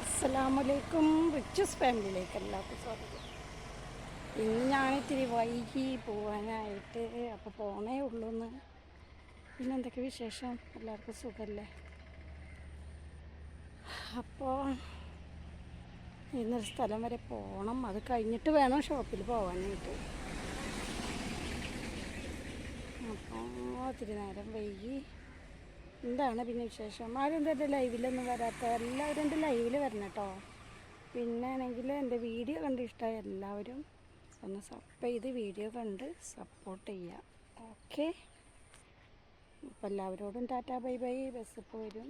അസ്സാമലൈക്കും റിച്ചസ് ഫാമിലിയിലേക്ക് എല്ലാവർക്കും സ്വാഗതം. ഇന്ന് ഞാൻ ഇത്തിരി വൈകി പോവാനായിട്ട് അപ്പോൾ പോണേ ഉള്ളൂന്ന്. പിന്നെ എന്തൊക്കെ വിശേഷം? എല്ലാവർക്കും സുഖമല്ലേ അപ്പോൾ ഇന്നൊരു സ്ഥലം വരെ പോകണം അത് കഴിഞ്ഞിട്ട് വേണം ഷോപ്പിൽ പോകാനായിട്ട് അപ്പോൾ ഒത്തിരി നേരം വൈകി എന്താണ് പിന്നെ വിശേഷം? ആരും എന്റെ ലൈവിലൊന്നും വരാത്ത? എല്ലാവരും എന്റെ ലൈവിൽ വരണം കേട്ടോ. പിന്നെ ആണെങ്കിൽ എന്റെ വീഡിയോ കണ്ട് ഇഷ്ടമായ എല്ലാവരും ഒന്ന് സപ്പ് ചെയ്ത് വീഡിയോ കണ്ട് സപ്പോർട്ട് ചെയ്യുക. ഓക്കെ അപ്പോൾ എല്ലാവരോടും ടാറ്റാ ബൈ ബൈ. ബസ് വരും.